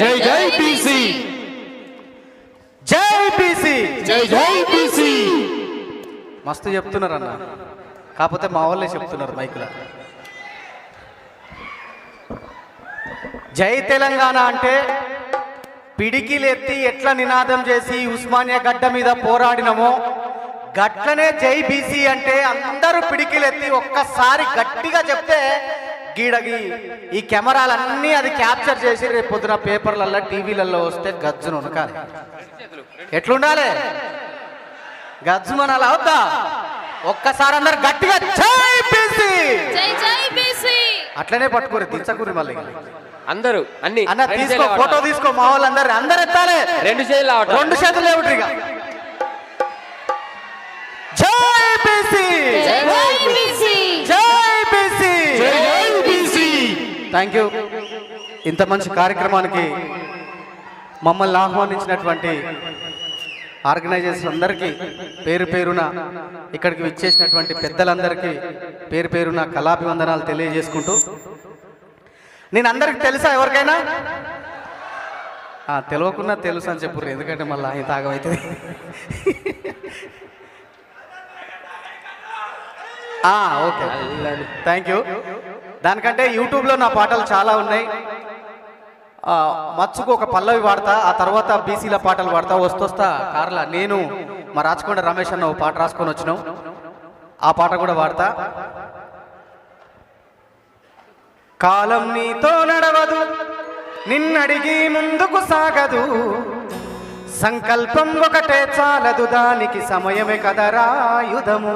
జై జై బీసీ. జై బీసీ. జై జై బీసీ. మస్తు చెప్తున్నారు అన్న కాకపోతే మా వాళ్ళే చెప్తున్నారు మైకులో. జై తెలంగాణ అంటే పిడికిలెత్తి ఎట్లా నినాదం చేసి ఉస్మానియా గడ్డ మీద పోరాడినమో గట్లనే జై బీసీ అంటే అందరూ పిడికిలెత్తి ఒక్కసారి గట్టిగా చెప్తే గీడగి. ఈ కెమెరాలన్నీ అది క్యాప్చర్ చేసి రేపు పొద్దున పేపర్లల్లో టీవీలలో వస్తే గజ్జును ఉనకాలి. ఎట్లుండాలి? గజ్జుమనాలి అవుతా ఒక్కసారి అందరు గట్టిగా జై బీసీ జై జై బీసీ అట్లనే పట్టుకోరు దించకూరి మళ్ళీ. అందరూ అన్ని అన్న తీసుకో ఫోటో. తీసుకో మా వాళ్ళందరూ అందరు ఎత్తాలి. రెండు చేతులు. రెండు చేతులు లేవుట్రు ఇక. జై బీసీ జై జై బీసీ జై బీసీ జై జై బీసీ థ్యాంక్ యూ ఇంత మంచి కార్యక్రమానికి మమ్మల్ని ఆహ్వానించినటువంటి ఆర్గనైజర్స్ అందరికీ పేరు పేరున ఇక్కడికి విచ్చేసినటువంటి పెద్దలందరికీ పేరు పేరున కళాభివందనాలు తెలియజేసుకుంటూ నేను అందరికి తెలుసా ఎవరికైనా? తెలియకున్నా తెలుసు అని చెప్పుర్రు ఎందుకంటే మళ్ళీ ఆయన తాగమవుతుంది ఓకే. థ్యాంక్ యూ దానికంటే యూట్యూబ్లో నా పాటలు చాలా ఉన్నాయి. మచ్చుకు ఒక పల్లవి వాడతా ఆ తర్వాత బీసీల పాటలు పాడతా వస్తొస్తా కార్ల. నేను మా రాచకొండ రమేష్ అన్న పాట రాసుకొని వచ్చినాం. ఆ పాట కూడా వాడతా కాలం నీతో నడవదు నిన్నడిగి ముందుకు సాగదు. సంకల్పం ఒకటే చాలదు దానికి సమయమే కదరాయుధము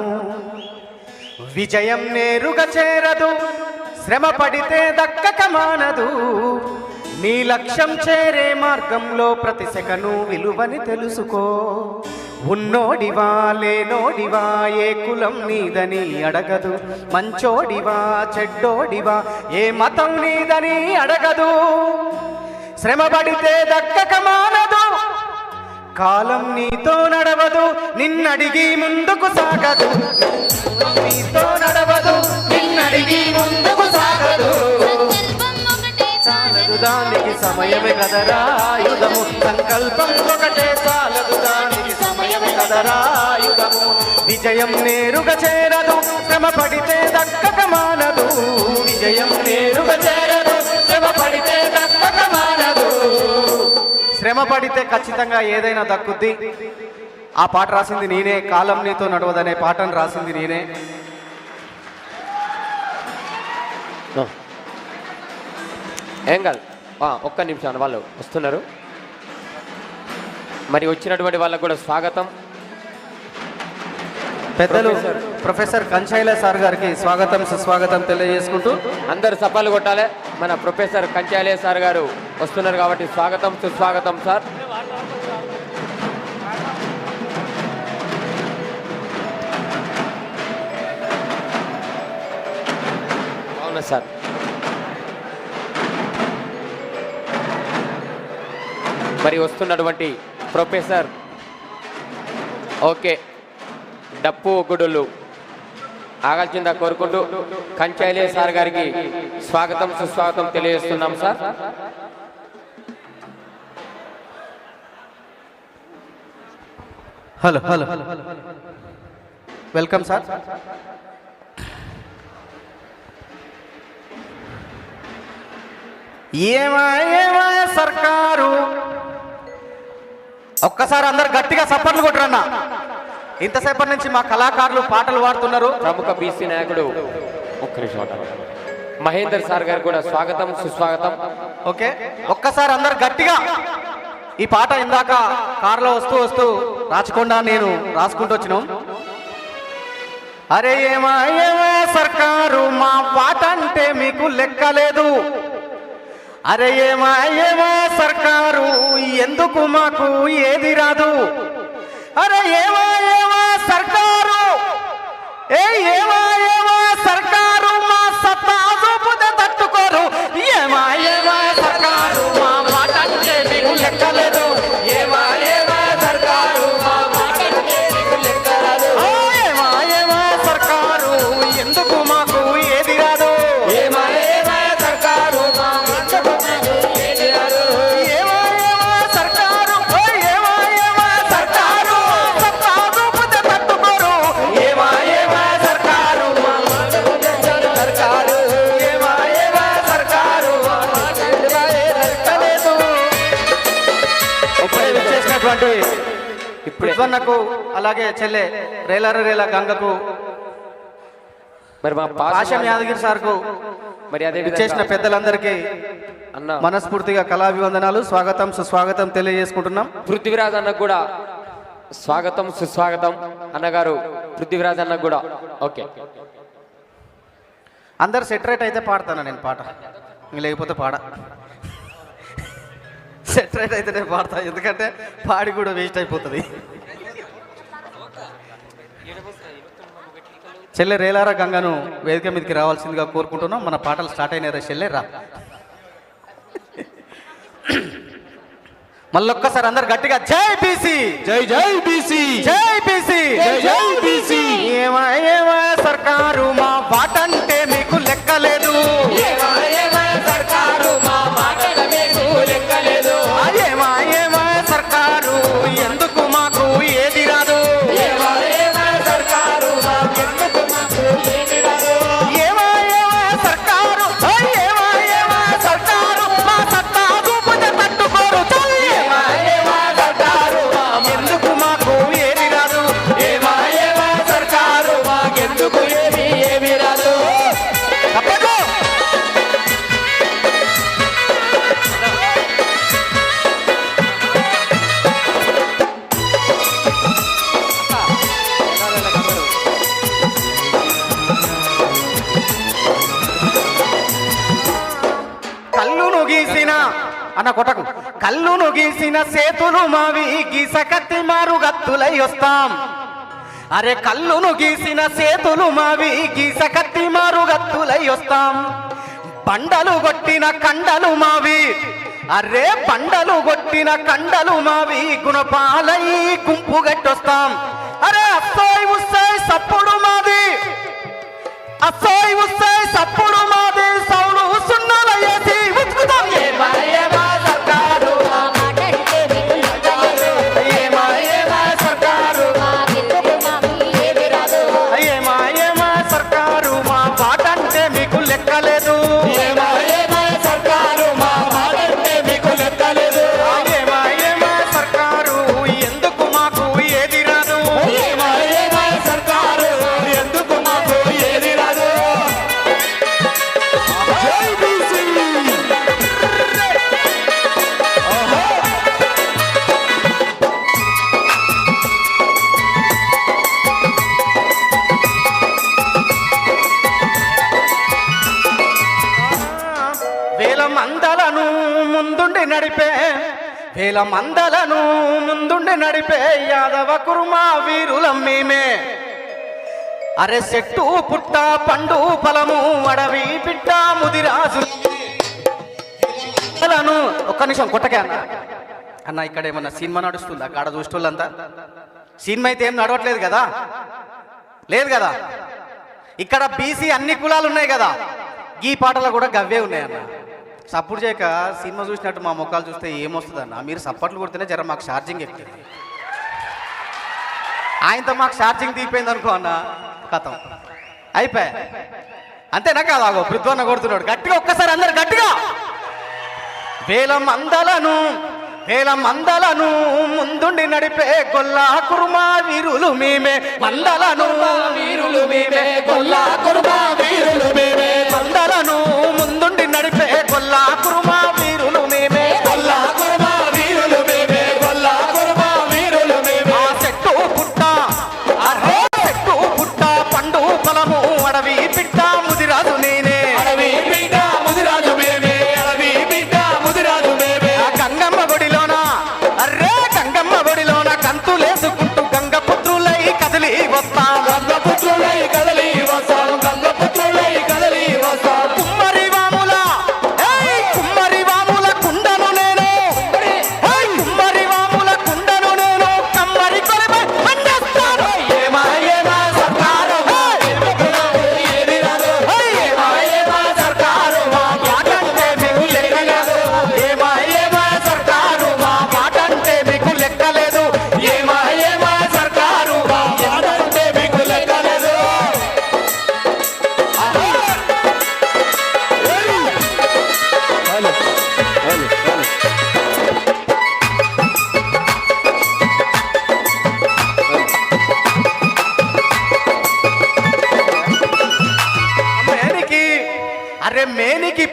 విజయం నేరుగా చేరదు శ్రమ పడితే దక్కక మానదు నీ లక్ష్యం చేరే మార్గంలో ప్రతి సెకను విలువని తెలుసుకో. ఉన్నోడివా లేనోడివా ఏ కులం నీదని అడగదు. మంచోడివా చెడ్డోడివా ఏ మతం నీదని అడగదు. శ్రమ పడితే దక్కక మానదు కాలం నీతో నడవదు. నిన్నడిగి ముందుకు సాగదు. సమయమే కదరా యుగము సంకల్పం ఒకటే చాలదు దానికి. సమయమే కదరా ఆయుధము విజయం నేరుగా చేరదు. శ్రమ పడితే దక్కక మానదు. విజయం నేరుగా చేరదు. శ్రమ పడితే దక్కక మానదు. శ్రమ పడితే ఖచ్చితంగా ఏదైనా దక్కుద్ది. ఆ పాట రాసింది నేనే. కాలం నీతో నడవదనే పాటను రాసింది నేనే. ఏం కాదు ఒక్క నిమిషం వాళ్ళు వస్తున్నారు. మరి వచ్చినటువంటి వాళ్ళకు కూడా స్వాగతం. పెద్దలు ప్రొఫెసర్. ప్రొఫెసర్ కంచైల సార్ గారికి స్వాగతం సుస్వాగతం తెలియజేసుకుంటూ అందరు సపాలు కొట్టాలి. మన ప్రొఫెసర్ కంచాలే సార్ గారు వస్తున్నారు కాబట్టి స్వాగతం సుస్వాగతం సార్. అవునా సార్? మరి వస్తున్నటువంటి ప్రొఫెసర్ ఓకే డప్పు గుడులు ఆగల్చింద కోరుకుంటూ కంచాయిలే సార్ గారికి స్వాగతం సుస్వాగతం తెలియజేస్తున్నాం sir hello hello welcome sir ఏమా ఏమా సర్కారు ఒక్కసారి అందరు గట్టిగా సప్పట్లు కొట్టరన్న. ఇంతసేపటి నుంచి మా కళాకారులు పాటలు పాడుతున్నారు. ప్రముఖ బీసీ నాయకుడు ఒక్క నిమిషం ఆగండి. మహేందర్ సార్ గారికి కూడా స్వాగతం సుస్వాగతం. ఓకే? ఒక్కసారి అందరు గట్టిగా ఈ పాట ఇందాక కారులో వస్తూ వస్తూ రాచకొండ నేను రాసుకుంటూ వచ్చినాం. అరే ఏమా ఏమా సర్కారు మా పాట అంటే మీకు లెక్కలేదు. అరే ఏమా ఏమా సర్కారు ఎందుకు మాకు ఏది రాదు? అరే ఏమా ఏమా సర్కారు? ఏ ఏమా ఏమా సర్కారు మా సత్తా చూపుతే తట్టుకోరు. ఏమా ఏమా సర్కారు మా విజ్వన్నకు అలాగే చెల్లె రేలర రేల గంగకు మరి మా ఆశం పాశం యాదగిరి సార్కు మరి అదే చేసిన పెద్దలందరికీ అన్న మనస్ఫూర్తిగా కళాభివందనాలు స్వాగతం సుస్వాగతం తెలియజేసుకుంటున్నాం. పృథ్వీరాజ్ అన్నకు కూడా స్వాగతం సుస్వాగతం అన్నగారు పృథ్వీరాజ్ అన్నకు కూడా. ఓకే. అందరు సెటరేట్ అయితే పాడతాను నేను పాట. లేకపోతే పాడ. సెటరేట్ అయితే నేను పాడతా ఎందుకంటే పాడి కూడా వేస్ట్ అయిపోతుంది. చెల్లె రేలారా గంగను వేదిక మీదకి రావాల్సిందిగా కోరుకుంటున్నాం. మన పాటలు స్టార్ట్ అయినారా చెల్లె రా. మళ్ళొక్కసారి అందరు గట్టిగా జై బీసీ! జై జై బీసీ! జై బీసీ! జై జై బీసీ! అన్న కొట్టకు కళ్ళును గీసిన సేతులు మావి గీసకత్తి మారు గత్తులై వస్తాం. అరే కళ్ళును గీసిన సేతులు మావి గీసకత్తి మారు గత్తులై వస్తాం. బండలు కొట్టిన కండలు మావి అరే బండలు కొట్టిన కండలు మావి గుణపాలై గుంపు గట్టొస్తాం. అరే అస్సాయి ఉస్సాయి మందలను ముందుండి నడిపే వేల మందలను ముందుండి నడిపే యాదవ కుర్మా వీరులం మేమే. అరే చెట్టు పుట్ట పండు ఫలము అడవి పిట్ట ముదిరాజు మందలను ఒక్క నిమిషం కొట్టకే అన్న. అన్న ఇక్కడ ఏమన్నా సినిమా నడుస్తుందా? కాడ చూసేటోళ్ళంతా? సినిమా అయితే ఏం నడవట్లేదు కదా? లేదు కదా? ఇక్కడ బీసీ అన్ని కులాలు ఉన్నాయి కదా? ఈ పాటలు కూడా గవ్వే ఉన్నాయి సపోర్ట్ చేయక సినిమా చూసినట్టు మా ముఖాలు చూస్తే ఏమొస్తుంది అన్న మీరు సప్పట్లు కొడితేనే జర మాకు ఛార్జింగ్ ఎక్కుతుంది ఆయనతో మాకు ఛార్జింగ్ తీపోయింది అనుకో అన్న కథం అయిపోయా? అంతేనా కాదు ఆగో పృథ్వన్న కొడుతున్నాడు. గట్టిగా ఒక్కసారి అందరు గట్టిగా. వేల మందలను వేల మందలను ముందుండి నడిపే గొల్లా కుర్మా వీరులు మేమే. మందలను వీరులు మేమే గొల్లా కుర్మా వీరులు మేమే. మందలను ముందుండి నడిపే గొల్లా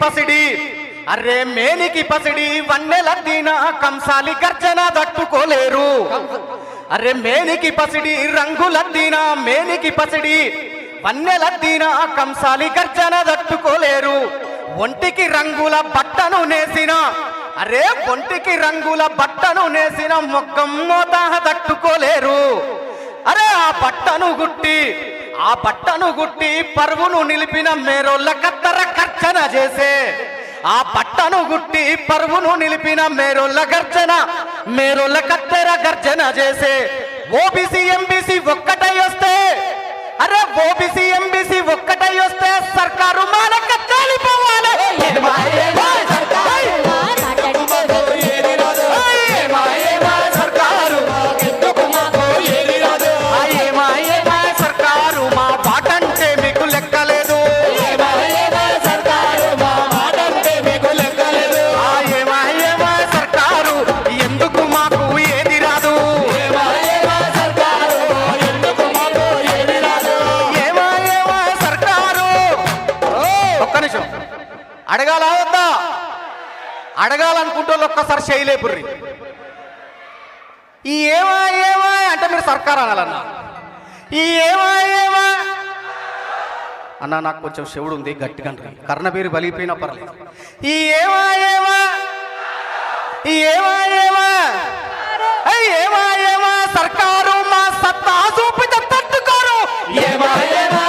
పసిడి. అరే మేనికి పసిడి వన్నెలద్దీన కంసాలి గర్జన తట్టుకోలేరు. అరే మేనికి పసిడి రంగులద్దీన మేనికి పసిడి వన్నెలద్దీన కంసాలి గర్జన తట్టుకోలేరు. ఒంటికి రంగుల బట్టను నేసిన అరే ఒంటికి రంగుల బట్టను నేసిన మొక్కం మోతాహ తట్టుకోలేరు. అరే ఆ బట్టను గుట్టి ఆ పట్టను గుట్టి పరువును నిలిపిన మేరోళ్ళ కత్తర కర్చన చేసే. ఆ పట్టను గుట్టి పరువును నిలిపిన మేరోళ్ళ గర్జన మేరోళ్ళ కత్తెర గర్జన చేసే. ఓబీసీ ఎంబీసీ ఒక్కటై వస్తే అరే ఓబీసీ ఎంబీసీ ఒక్కటై వస్తే సర్కారు మానక అడగాలనుకుంటే ఒక్కసారి చేయలేపుర్రి ఈ ఏమా ఏమా అంటే మీరు సర్కార్ అనాలన్నా. ఈ ఏమా ఏమా అన్న నాకు కొంచెం శివుడు ఉంది గట్టిగా అంటే కర్ణబీరు బలిపోయినా పర్లేదు. ఈ ఏమా ఏమా ఈ ఏమా ఏమా ఏమా ఏమా సర్కారు మా సత్తా చూపిత తట్టుకోరు. ఏమా ఏమా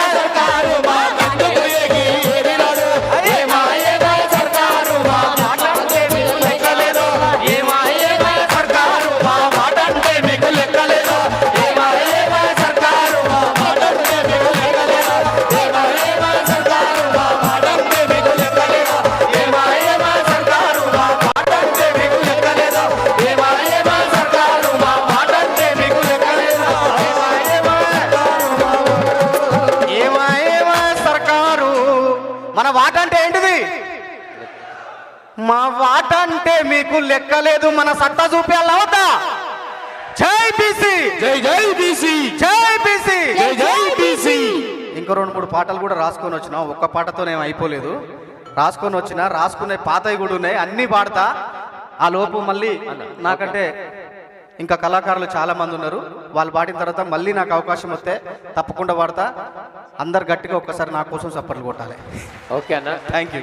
అంటే మీకు లెక్కలేదు మన సత్తా చూపేయాలి అవుతా. జై బీసీ. జై జై బీసీ. జై బీసీ. జై జై బీసీ. ఇంకో రెండు మూడు పాటలు కూడా రాసుకొని వచ్చిన ఒక్క పాటతోనేం అయిపోలేదు. రాసుకొని వచ్చిన రాసుకునే పాతవి కూడా ఉన్నాయి అన్ని పాడతా. ఆ లోపు మళ్ళీ నాకంటే ఇంకా కళాకారులు చాలా మంది ఉన్నారు. వాళ్ళు పాడిన తర్వాత మళ్ళీ నాకు అవకాశం వస్తే తప్పకుండా పాడతా. అందరు గట్టిగా ఒక్కసారి నా కోసం చప్పట్లు కొట్టాలి. ఓకే అన్న. Thank you